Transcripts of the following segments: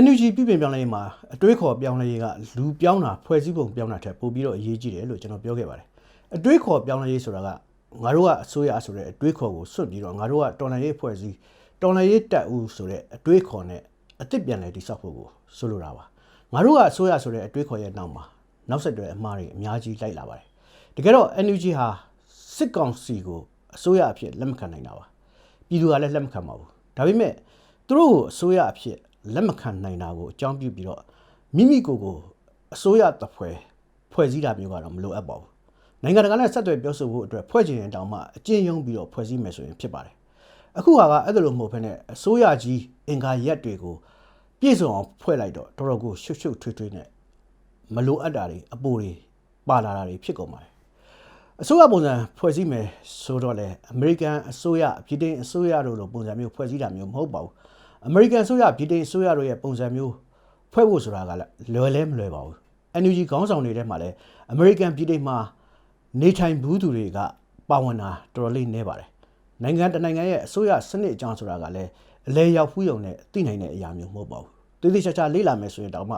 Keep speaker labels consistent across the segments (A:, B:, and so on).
A: NUG ပြည်ပြင်ပြောင်းလဲရေးမှာအတွေးခေါ်ပြောင်းလဲရေးကလူပြောင်းတာဖွဲ့စည်းပုံပြောင်းတာထက်ပိုပြီးတော့အရေးကြီးတယ်လို့ကျွန်တော်ပြောခဲ့ပါတယ်အတွေးခေါ်ပြောင်းလဲရေးဆိုတာကငါတို့ကအစိုးရဆိုတဲ့အတွေးခေါ်ကိုစွန့်ပြီးတော့ငါတို့ကတော်လှန်ရေးဖွဲ့စည်းတော်လှန်ရေးတပ်ဦးဆိုတဲ့အတွေးခေါ်နဲ့အစ်စ်ပြန်လဲတိစောက်ဖို့ကိုဆိုလိုတာပါငါတို့ကအစိုးရဆိုတဲ့အတွေးခေါ်ရဲ့နောက်မှာနောက်ဆက်တွဲအမှားတွေအများကြီးလိုက်လာပါတယ်တကယ်တော့ NUG ဟာစစ်ကောင်စီကိုအစိုးရအဖြစ်လက်မခံနိုင်တာပါပြည်သူကလည်းလက်မခံပါဘူးဒါပေမဲ့သူတို့ကိုအစိုးရအဖြစ် လက်မခံနိုင်တာကိုအကြောင်းပြုပြီးတော့မိမိကိုယ်ကိုအစိုးရတပ်ဖွဲ့ဖွဲ့စည်းတာမျိုးကတော့မလိုအပ်ပါဘူးနိုင်ငံတကာနဲ့ဆက်သွယ်ပြောဆိုဖို့အတွက်ဖွဲ့ချင်ရင်တောင်မှအကျဉ်းယုံပြီးတော့ဖွဲ့စည်းမယ်ဆိုရင်ဖြစ်ပါတယ်အခုဟာကအဲ့ဒါလိုမဟုတ်ဘဲနဲ့အစိုးရကြီးအင်္ဂါရက်တွေကိုပြည့်စုံအောင်ဖွဲ့လိုက်တော့တော်တော်ကိုရှုပ်ရှုပ်ထွေးထွေးနဲ့မလိုအပ်တာတွေအပိုတွေပါလာတာတွေဖြစ်ကုန်ပါတယ်အစိုးရပုံစံဖွဲ့စည်းမယ်ဆိုတော့လေအမေရိကန်အစိုးရပြည်ထောင်အစိုးရတို့လိုပုံစံမျိုးဖွဲ့စည်းတာမျိုးမဟုတ်ပါဘူး အမေရိကန်အစိုးရပြည်ထောင်အစိုးရတို့ရဲ့ပုံစံမျိုးဖွဲ့ဖို့ဆိုတာကလည်းလွယ်လဲမလွယ်ပါဘူး NUG ခေါင်းဆောင်တွေထဲမှာလည်းအမေရိကန်ပြည်ထောင်မှာနေထိုင်ဘူးသူတွေကပါဝင်တာတော်တော်လေးနည်းပါတယ်နိုင်ငံတနိုင်ငံရဲ့အစိုးရစနစ်အကြောင်းဆိုတာကလည်းအလဲရောက်ဖူးယုံနဲ့သိနိုင်တဲ့အရာမျိုးမဟုတ်ပါဘူးတိတိကျကျလေ့လာမယ်ဆိုရင်တောင်မှ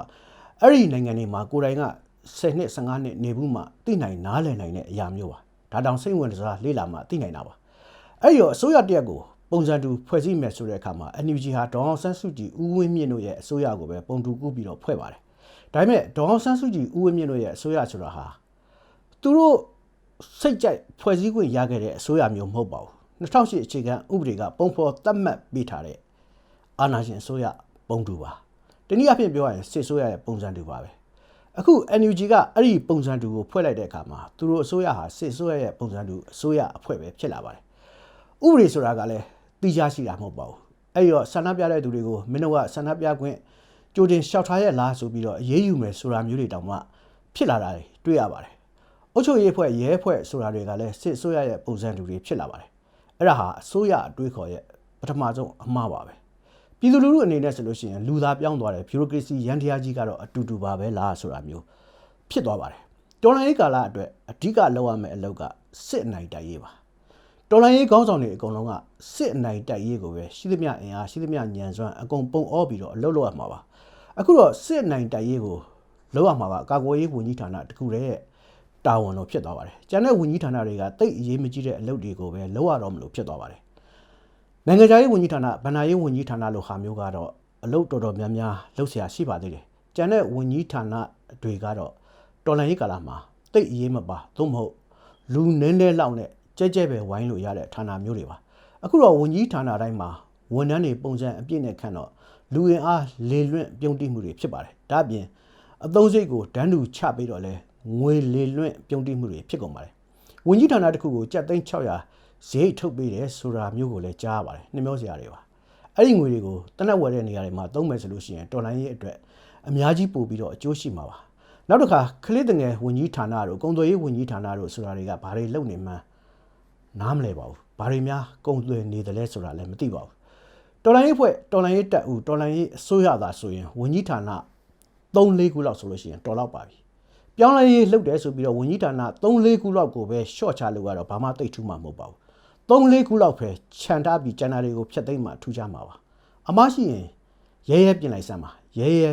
A: အဲ့ဒီနိုင်ငံတွေမှာကိုယ်တိုင်က10နှစ်15နှစ်နေဘူးမှသိနိုင်နားလည်နိုင်တဲ့အရာမျိုးပါဒါတောင်စိတ်ဝင်စားလေ့လာမှသိနိုင်တာပါအဲ့ဒီတော့အစိုးရတရက်ကို ပုံစံတူဖွဲ့စည်းမယ်ဆိုတဲ့အခါမှာ NUG ဟာဒေါအောင်ဆန်းစုကြည်ဦးဝင်းမြင့်တို့ရဲ့အစိုးရကိုပဲပုံတူကူးပြီးတော့ဖွဲ့ပါတယ်ဒါပေမဲ့ဒေါအောင်ဆန်းစုကြည်ဦးဝင်းမြင့်တို့ရဲ့အစိုးရဆိုတာဟာသူတို့စိတ်ကြိုက်ဖွဲ့စည်းခွင့်ရခဲ့တဲ့အစိုးရမျိုးမဟုတ်ပါဘူး2008အခြေခံဥပဒေကပုံဖော်သတ်မှတ်ပေးထားတဲ့အာဏာရှင်အစိုးရပုံတူပါတနည်းအားဖြင့်ပြောရရင်စစ်အစိုးရရဲ့ပုံစံတူပါပဲအခု NUG ကအဲ့ဒီပုံစံတူကိုဖွဲ့လိုက်တဲ့အခါမှာသူတို့အစိုးရဟာစစ်အစိုးရရဲ့ပုံစံတူအစိုးရအဖွဲ့ပဲဖြစ်လာပါတယ်ဥပဒေဆိုတာကလည်း တိကျရှိတာမဟုတ်ပါဘူးအဲ့တော့ဆန္ဒပြတဲ့သူတွေကိုမင်းတို့ကဆန္ဒပြခွင့်ကြိုတင်လျှောက်ထားရလားဆိုပြီးတော့အေးအေးယူမယ်ဆိုတာမျိုးတွေတောင်မှဖြစ်လာတာတွေတွေ့ရပါတယ်အုပ်ချုပ်ရေးအဖွဲ့ရဲအဖွဲ့ဆိုတာတွေကလည်းစစ်အစိုးရရဲ့ပုံစံတူတွေဖြစ်လာပါတယ်အဲ့ဒါဟာအစိုးရအတွေးခေါ်ရဲ့ပထမဆုံးအမှားပါပဲပြည်သူလူထုအနေနဲ့ဆိုလို့ရှိရင်လူသားပြောင်းသွားတဲ့ bureaucracy ရန်တရားကြီးကတော့အတူတူပါပဲလားဆိုတာမျိုးဖြစ်သွားပါတယ်တော်လိုင်းရေးကာလအတွက်အဓိကလောက်ရမယ့်အလုပ်ကစစ်အနိုင်တိုက်ရေးပါ တော်လိုင်းရေးခေါင်းဆောင်တွေအကုန်လုံးကစစ်အနိုင်တိုက်ရေးကိုပဲရှိသမျှအင်အားရှိသမျှညံစွမ်းအကုန်ပုံအောပြီးတော့အလုပ်လုပ်ရမှာပါအခုတော့စစ်အနိုင်တိုက်ရေးကိုလုပ်ရမှာကကာကွယ်ရေးဝန်ကြီးဌာနတခုတည်းရဲ့တာဝန်လို့ဖြစ်သွားပါတယ်။ကျန်တဲ့ဝန်ကြီးဌာနတွေကတိတ်အရေးမကြီးတဲ့အလုပ်တွေကိုပဲလုပ်ရတော့မလို့ဖြစ်သွားပါတယ်။နိုင်ငံခြားရေးဝန်ကြီးဌာနဗဏ္ဍာရေးဝန်ကြီးဌာနလိုဟာမျိုးကတော့အလုပ်တော်တော်များများလုပ်เสียရှိပါသေးတယ်။ကျန်တဲ့ဝန်ကြီးဌာနတွေကတော့တော်လန်ရေးကာလမှာတိတ်အရေးမပါသို့မဟုတ်လူနည်းနည်းလောက်နဲ့ ကြဲကြဲပဲဝိုင်းလို့ရတဲ့ဌာနမျိုးတွေပါ။အခုတော့ဝန်ကြီးဌာနတိုင်းမှာဝန်ထမ်းတွေပုံစံအပြည့်နဲ့ခန့်တော့လူရင်အားလေလွင့်ပြုံးတိမှုတွေဖြစ်ပါတယ်။ဒါ့အပြင်အသုံးစိတ်ကိုဒန်းတူချပြီးတော့လဲငွေလေလွင့်ပြုံးတိမှုတွေဖြစ်ကုန်ပါတယ်။ဝန်ကြီးဌာနတစ်ခုကိုကြက်သိန်း600ဈေးထုတ်ပေးတယ်ဆိုတာမျိုးကိုလည်းကြားရပါတယ်။နှမျောစရာတွေပါ။အဲ့ဒီငွေတွေကိုတနက်ဝယ်တဲ့နေရာတွေမှာသုံးမယ်ဆိုလို့ရှိရင်တော်လိုင်းရေးအတွက်အများကြီးပို့ပြီးတော့အကျိုးရှိမှာပါ။နောက်တစ်ခါကလေးတငယ်ဝန်ကြီးဌာနတို့ကုန်သွယ်ရေးဝန်ကြီးဌာနတို့ဆိုတာတွေကဘာတွေလုပ်နေမှန်း နားမလဲပါဘူး။ဘာတွေများကုန်သွယ်နေတယ်လဲဆိုတာလည်းမသိပါဘူး။တော်လိုင်းရေးဖွဲ့တော်လိုင်းရေးတပ်ဦးတော်လိုင်းရေးအစိုးရသာဆိုရင်ဝန်ကြီးဌာန3-4ခုလောက်ဆိုလို့ရှိရင်တော်တော့ပါပြီ။ပြောင်းလဲရေးလှုပ်တယ်ဆိုပြီးတော့ဝန်ကြီးဌာန3-4ခုလောက်ကိုပဲ short ချလို့ကတော့ဘာမှတိတ်ထူးမှာမဟုတ်ပါဘူး။3-4ခုလောက်ပဲခြံထားပြီးကျန်တာတွေကိုဖျက်သိမ်းမှထူးခြားမှာပါ။အမရှိရင်ရဲရဲပြင်လိုက်စမ်းပါ။ရဲရဲ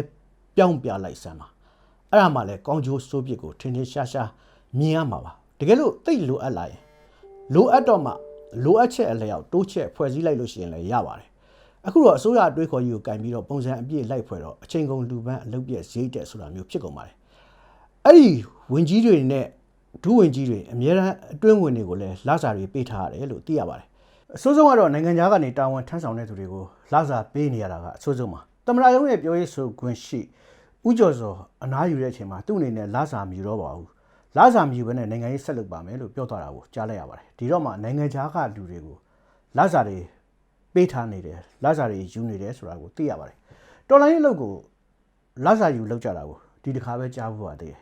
A: ပြောင်းပြလိုက်စမ်းပါ။အဲ့ဒါမှလည်းကောင်းကျိုးစိုးပစ်ကိုထင်ထင်ရှားရှားမြင်ရမှာပါ။တကယ်လို့တိတ်လိုအပ်လာရင် လိုအပ်တော့မှလိုအပ်ချက်အလျောက်တိုးချက်ဖွဲ့စည်းလိုက်လို့ရှိရင်လည်းရပါတယ်အခုတော့အစိုးရအတွေးခေါ်ကြီးကိုကင်ပြီးတော့ပုံစံအပြည့်လိုက်ဖွဲ့တော့အချိန်ကုန်လူပန်းအလုပ်ပြည့်ဈေးတက်ဆိုတာမျိုးဖြစ်ကုန်ပါတယ်အဲ့ဒီဝင်ကြီးတွေနဲ့ဒုဝင်ကြီးတွေအများအားအတွင်းဝင်တွေကိုလည်းလာစာတွေပေးထားရတယ်လို့သိရပါတယ်အဆိုးဆုံးကတော့နိုင်ငံသားကနေတာဝန်ထမ်းဆောင်တဲ့သူတွေကိုလာစာပေးနေရတာကအဆိုးဆုံးပါတမရယုံရဲ့ပြောရေးဆိုခွင့်ရှိဥကျော်စောအနားယူတဲ့အချိန်မှာသူ့အနေနဲ့လာစာမယူတော့ပါဘူး လာစာမယူဘဲနဲ့နိုင်ငံရေးဆက်လုပ်ပါမယ်လို့ပြောသွားတာကိုကြားလိုက်ရပါတယ်ဒီတော့မှနိုင်ငံသားကလူတွေကိုလာစာတွေပေးထားနေတယ်လာစာတွေယူနေတယ်ဆိုတာကိုသိရပါတယ်တော်လိုင်းရဲ့အလုပ်ကိုလာစာယူလောက်ကြတာကိုဒီတစ်ခါပဲကြားဖို့ပါသေးတယ်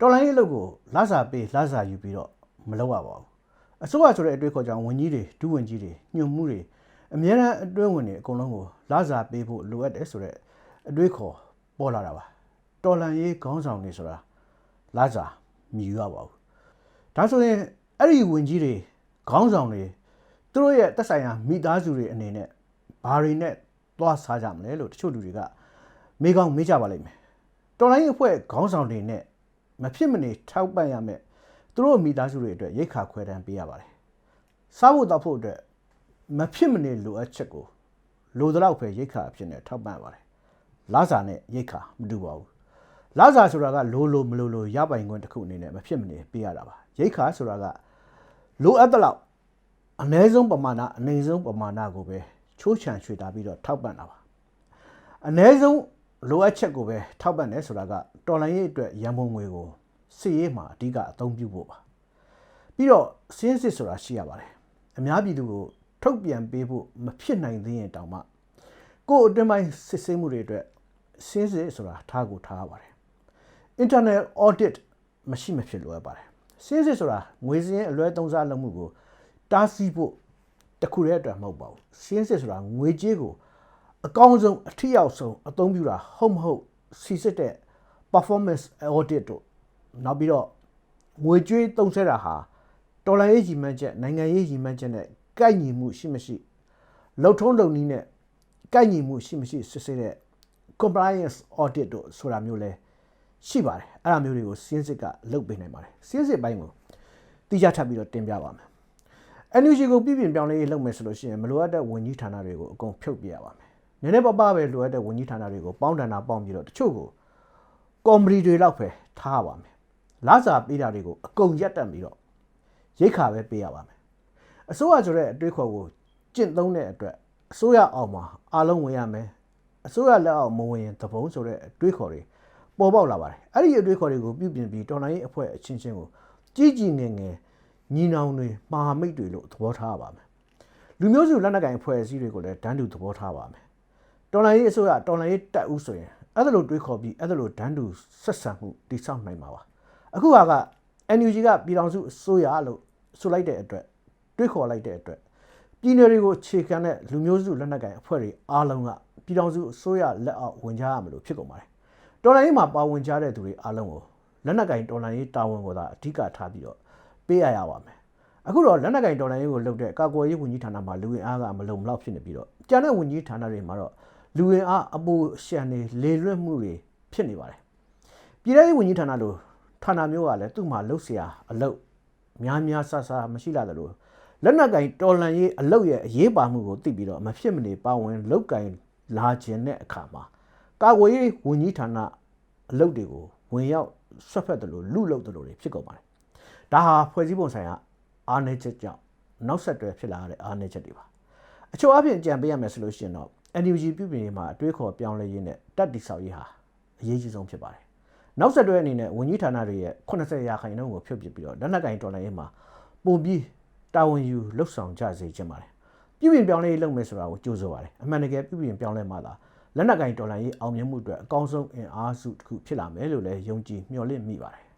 A: တော်လိုင်းရဲ့အလုပ်ကိုလာစာပေးလာစာယူပြီးတော့မလုပ်ရပါဘူးအစိုးရဆိုတဲ့အတွေ့အခေါ်ကြောင့်ဝန်ကြီးတွေဒုဝန်ကြီးတွေညွှန်မှုတွေအများအားအတွင်းဝင်တွေအကုန်လုံးကိုလာစာပေးဖို့လိုအပ်တယ်ဆိုတော့အတွေ့အခေါ်ပေါ်လာတာပါတော်လန်ရေးခေါင်းဆောင်တွေဆိုတာလာစာ မြည်ရပါဘူးဒါဆိုရင်အဲ့ဒီဝင်ကြီးတွေခေါင်းဆောင်တွေသူတို့ရဲ့တက်ဆိုင်ရာမိသားစုတွေအနေနဲ့ဘာတွေနဲ့သွားစားကြမလဲလို့တချို့လူတွေကမေးကောင်းမေးကြပါလိမ့်မယ်တော်လိုင်းအဖွဲ့ခေါင်းဆောင်တွေနဲ့မဖြစ်မနေထောက်ပံ့ရမယ်သူတို့မိသားစုတွေအတွက်ရိတ်ခါခွဲတန်းပေးရပါတယ်စားဖို့တောက်ဖို့အတွက်မဖြစ်မနေလိုအပ်ချက်ကိုလိုသလောက်ပဲရိတ်ခါအဖြစ်နဲ့ထောက်ပံ့ပါတယ်လာစာနဲ့ရိတ်ခါမတူပါဘူး လာစာဆိုတာကလိုလိုမလိုလိုရပိုင်ခွင့်တစ်ခုအနေနဲ့မဖြစ်မနေပေးရတာပါရိတ်ခါဆိုတာကလိုအပ်တဲ့လောက်အ ਨੇ ဆုံးပမာဏအနိုင်ဆုံးပမာဏကိုပဲချိုးချံရွှေ့တာပြီးတော့ထောက်ပံ့တာပါအ ਨੇ ဆုံးလိုအပ်ချက်ကိုပဲထောက်ပံ့တယ်ဆိုတာကတော်လိုင်းရေးအတွက်ရန်ပုံငွေကိုစစ်ရေးမှာအဓိကအသုံးပြုဖို့ပါပြီးတော့စင်းစစ်ဆိုတာရှိရပါတယ်အများပြည်သူကိုထုတ်ပြန်ပေးဖို့မဖြစ်နိုင်သေးရင်တောင်မှကိုယ့်အတွင်းပိုင်းစစ်ဆေးမှုတွေအတွက်စင်းစစ်ဆိုတာထားကိုထားရပါတယ် internal audit မရှိမဖြစ်လိုအပ်ပါတယ်စင်းစစ်ဆိုတာငွေစင်းအလွဲသုံးစားလုပ်မှုကိုတားဆီးဖို့တစ်ခုတည်းအတွက်မဟုတ်ပါဘူးစင်းစစ်ဆိုတာငွေကြေးကိုအကောင်းဆုံးအထီးရောက်ဆုံးအသုံးပြုတာဟုတ်မဟုတ်စီစစ်တဲ့ performance audit တို့နောက်ပြီးတော့ငွေကြေးသုံးဆတာဟာတော်လိုင်းရေးကြီးမှန်းချက်နိုင်ငံရေးကြီးမှန်းချက်နဲ့ကိုက်ညီမှုရှိမရှိလှုပ်ထုံးလုပ်နည်းနဲ့ကိုက်ညီမှုရှိမရှိစစ်ဆေးတဲ့ compliance audit တို့ဆိုတာမျိုးလဲ ရှိပါတယ်အဲ့ဒါမျိုးတွေကိုစင်းစစ်ကလုပ်ပေးနိုင်ပါတယ်စင်းစစ်ပိုင်းကိုတိကျထပ်ပြီးတော့တင်ပြပါမယ် NUG ကိုပြည်ပြင်ပြောင်းလဲရေးလုပ်မယ်ဆိုလို့ရှိရင်မလိုအပ်တဲ့ဝန်ကြီးဌာနတွေကိုအကုန်ဖြုတ်ပြရပါမယ်နည်းနည်းပါးပါးပဲလိုအပ်တဲ့ဝန်ကြီးဌာနတွေကိုပေါင်းတန်တာပေါင်းပြီးတော့တချို့ကိုကော်မတီတွေလောက်ပဲထားရပါမယ်လာစာပေးတာတွေကိုအကုန်ရက်တက်ပြီးတော့ရိတ်ခါပဲပေးရပါမယ်အစိုးရဆိုတဲ့အတွေးခေါ်ကိုကျင့်သုံးတဲ့အတွက်အစိုးရအောက်မှာအားလုံးဝင်ရမယ်အစိုးရလက်အောက်မဝင်ရင်သဘုံဆိုတဲ့အတွေးခေါ်တွေ ပေါ်ပေါက်လာပါတယ်အဲ့ဒီအတွေးခေါ်တွေကိုပြုပြင်ပြီးတော်လိုင်းရေးအဖွဲ့အချင်းချင်းကိုကြီးကြီးငယ်ငယ်ညီနောင်တွေမဟာမိတ်တွေလို့သဘောထားရပါမယ်လူမျိုးစုလက်နက်ကိုင်အဖွဲ့အစည်းတွေကိုလည်းဒန်းတူသဘောထားပါမယ်တော်လိုင်းရေးအစိုးရတော်လိုင်းရေးတက်ဦးဆိုရင်အဲ့ဒါလိုတွေးခေါ်ပြီးအဲ့ဒါလိုဒန်းတူဆက်ဆံမှုတိစောက်နိုင်မှာပါအခုဟာက NUG ကပြည်တော်စုအစိုးရလို့ဆိုလိုက်တဲ့အတွက်တွေးခေါ်လိုက်တဲ့အတွက်ပြည်နယ်တွေကိုခြေခံတဲ့လူမျိုးစုလက်နက်ကိုင်အဖွဲ့တွေအားလုံးကပြည်တော်စုအစိုးရလက်အောက်ဝင်ကြရမလို့ဖြစ်ကုန်ပါတယ် တော်လိုင်းရေးမှာပါဝင်ကြတဲ့သူတွေအားလုံးကိုလက်နက်ကင်တော်လိုင်းရေးတာဝန်ကိုသာအဓိကထားပြီးတော့ပေးရရပါမယ်အခုတော့လက်နက်ကင်တော်လိုင်းရေးကိုလုပ်တဲ့ကာကွယ်ရေးဝန်ကြီးဌာနမှာလူဝင်အားကမလုံမလောက်ဖြစ်နေပြီးတော့ကျန်တဲ့ဝန်ကြီးဌာနတွေမှာတော့လူဝင်အားအပိုရှန်တွေလေလွတ်မှုတွေဖြစ်နေပါတယ်ပြည်ထောင်ရေးဝန်ကြီးဌာနလိုဌာနမျိုးကလည်းသူ့မှာလှုပ်เสียအလုပ်များများဆဆမရှိလာတယ်လို့လက်နက်ကင်တော်လန်ရေးအလုပ်ရဲ့အရေးပါမှုကိုသိပြီးတော့မဖြစ်မနေပါဝင်လုတ်ကင်လာခြင်းတဲ့အခါမှာ ကာကွယ်ရေးဝန်ကြီးဌာနအလုပ်တွေကိုဝင်ရောက်ဆွတ်ဖက်တယ်လို့လူလုပ်တယ်လို့တွေဖြစ်ကုန်ပါတယ်ဒါဟာဖွဲ့စည်းပုံဆိုင်ရာအားနည်းချက်ကြောင့်နောက်ဆက်တွဲဖြစ်လာတဲ့အားနည်းချက်တွေပါအချို့အပြင်ကြံပေးရမယ်ဆိုလို့ရှိရင်တော့ NUG ပြုပြင်ရေးမှာအတွေးခေါ်ပြောင်းလဲရေးနဲ့တက်တိဆောက်ရေးဟာအရေးကြီးဆုံးဖြစ်ပါတယ်နောက်ဆက်တွဲအနေနဲ့ဝန်ကြီးဌာနတွေရဲ့80ရာခိုင်နှုန်းကိုဖြုတ်ပစ်ပြီးတော့လက်နက်ကင်တော်လှန်ရေးမှာပုံပြီးတာဝန်ယူလှုပ်ဆောင်ကြစေချင်ပါတယ်ပြုပြင်ပြောင်းလဲရေးလုပ်မယ်ဆိုတာကိုကြိုးစားပါတယ်အမှန်တကယ်ပြုပြင်ပြောင်းလဲမှသာ လက်နက်ကင်တော်လှန်ရေးအောင်မြင်မှုအတွက်အကောင်းဆုံးအင်အားစုတစ်ခုဖြစ်လာမယ်လို့လည်းယုံကြည်မျှော်လင့်မိပါတယ်